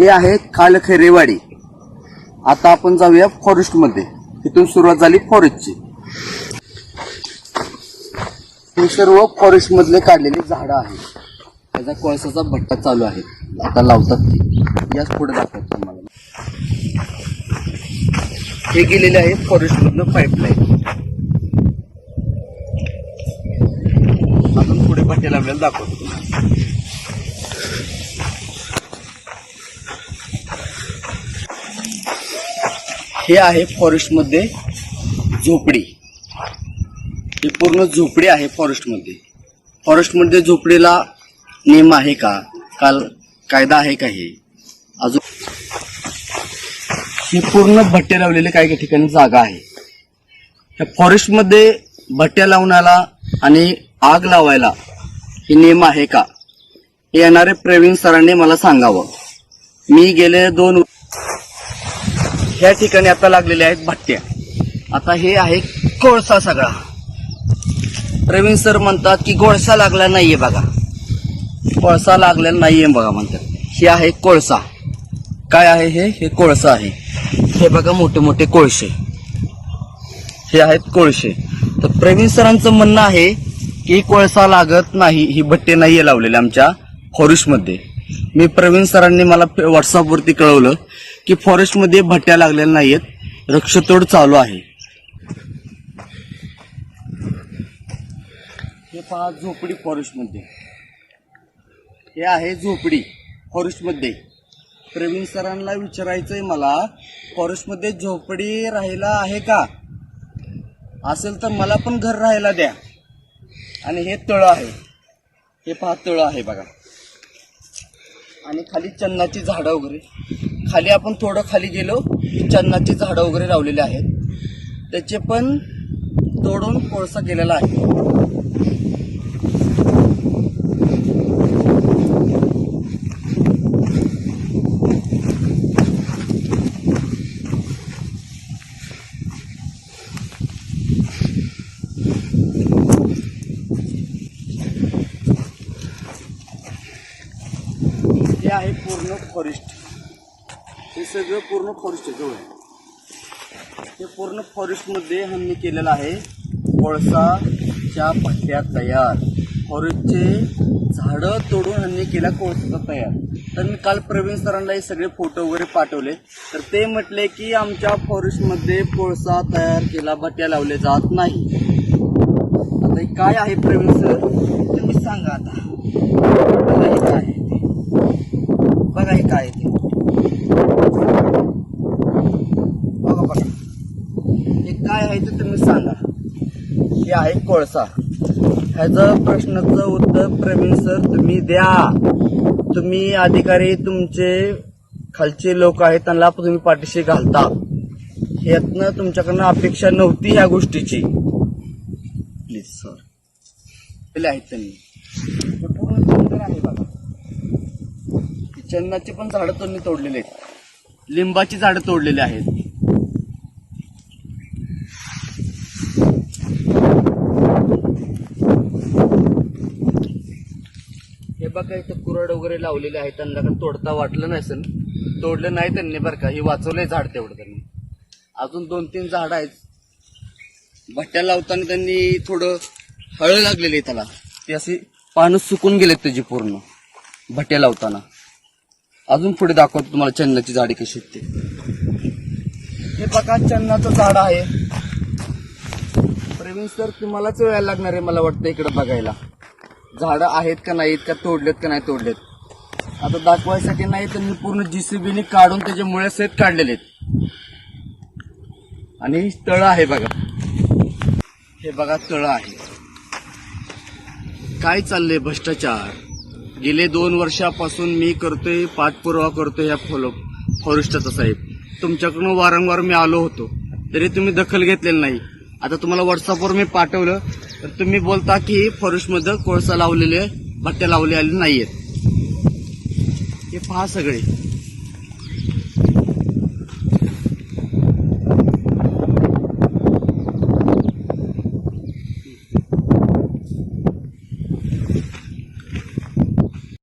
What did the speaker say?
हे आहे खालखेरेवाडी आता आपण जाऊया फॉरेस्टमध्ये. तिथून सुरुवात झाली फॉरेस्टची हे सर्व फॉरेस्ट मधले काढलेली झाडं आहेत. त्याचा कोळसाचा भट्टा चालू आहे. आता लावतात ते. याच पुढे दाखवत तुम्हाला. हे गेलेले आहे फॉरेस्ट मधलं पाईपलाईन आपण पुढे भट्टे लावलेला दाखवतो. तुम्हाला हे आहे फॉरेस्टमध्ये झोपडी. ही पूर्ण झोपडी आहे फॉरेस्टमध्ये फॉरेस्टमध्ये झोपडीला नियम आहे का? काल कायदा आहे का हे? अजून ही पूर्ण भट्टे लावलेले काही काही ठिकाणी जागा आहे. या फॉरेस्टमध्ये भट्ट्या लावण्याला आणि आग लावायला हे नियम आहे का? हे येणारे प्रवीण सरांनी मला सांगावं. मी गेले दोन ह्या ठिकाणी आता लागलेल्या आहेत भट्ट्या. आता हे आहे कोळसा सगळा. प्रवीण सर म्हणतात की कोळसा लागला नाहीये बघा. कोळसा लागलेला नाहीये बघा म्हणतात. हे आहे कोळसा. काय आहे हे? हे कोळसा आहे. हे बघा मोठे मोठे कोळसे हे आहेत कोळसे तर प्रवीण सरांचं म्हणणं आहे की कोळसा लागत नाही ही भट्टे नाहीये लावलेले आमच्या फॉरेस्टमध्ये. मी प्रवीण सरांनी मला व्हॉट्सअपवरती कळवलं की फॉरेस्टमध्ये भट्ट्या लागलेल्या नाहीयेत. वृक्षतोड चालू आहे. हे पहा झोपडी फॉरेस्टमध्ये हे आहे झोपडी फॉरेस्टमध्ये प्रवीण सरांना विचारायचंय मला फॉरेस्टमध्ये झोपडी राहायला आहे का? असेल तर मला पण घर राहायला द्या. आणि हे तळं आहे. हे पहा तळं आहे बघा. आणि खाली चन्नाची झाडं वगैरे. खाली आपण थोडं खाली गेलो की चन्नाची झाडं वगैरे लावलेली आहेत. त्याचे पण तोडून कोळसा केलेला आहे. हे आहे पूर्ण फॉरेस्ट. हे सगळं पूर्ण फॉरेस्ट जवळ आहे. हे पूर्ण फॉरेस्टमध्ये ह्यांनी केलेलं आहे कोळसाच्या भट्ट्या तयार. फॉरेस्टचे झाडं तोडून ह्यांनी केला कोळसाचा तयार. तर मी काल प्रवीण सरांना हे सगळे फोटो वगैरे पाठवले. तर ते म्हटले की आमच्या फॉरेस्टमध्ये कोळसा तयार केला भट्ट्या लावले जात नाही. आता काय आहे प्रवीण सर? तुम्ही सांगा आता बघा हे काय आहे ते बघा हे काय आहे ते बघा बघा हे काय आहे ते तुम्ही सांगा. हे आहे कोळसा. ह्याचं प्रश्नाचं उत्तर प्रवीण सर तुम्ही द्या. तुम्ही अधिकारी तुमचे खालचे लोक आहेत त्यांना तुम्ही पाठीशी घालता. ह्यातनं तुमच्याकडनं अपेक्षा नव्हती ह्या गोष्टीची. प्लीज सर आहेत त्यांनी. हे पूर्ण जंगल आहे बघा. ही चन्नाची पण झाडं त्यांनी तोडलेली आहेत. लिंबाची झाडं तोडलेली आहेत. हे काय इथं कुरड वगैरे लावलेले आहेत त्यांना का तोडता वाटलं नाही सर. तोडलं नाही त्यांनी बरं का हे वाचवलंय झाड तेवढं त्यांनी. अजून दोन तीन झाड आहेत. भट्ट्या लावताना त्यांनी थोडं हळ लागलेली आहे त्याला. ते असे पानं सुकून गेलेत त्याची पूर्ण भट्ट्या लावताना. अजून पुढे दाखवतो तुम्हाला चन्नाची झाडे कशी ते. हे बघा चन्नाचं झाड आहे. प्रवीण सर तुम्हालाच वेळ लागणार आहे मला वाटतं इकडे बघायला. झाडं आहेत का नाहीत का तोडलेत का नाही तोडलेत? आता दाखवायसाठी नाही तर मी पूर्ण जीसीबीने काढून त्याचे मुळे सहित काढलेले आहेत. आणि तळं आहे बघा. हे बघा तळं आहे. काय चाललंय भ्रष्टाचार? गेले दोन वर्षापासून मी करतोय पाठपुरावा करतोय ह्या फॉलो फॉरेस्टचा साहेब. तुमच्याकडून वारंवार मी आलो होतो. तरी तुम्ही दखल घेतलेली नाही. आता तुम्हाला व्हॉट्सअपवर मी पाठवलं तर तुम्ही बोलता की फॉरेस्टमध्ये कोळसा लावलेले भट्ट्या लावले आले नाहीयेत. हे पहा सगळे.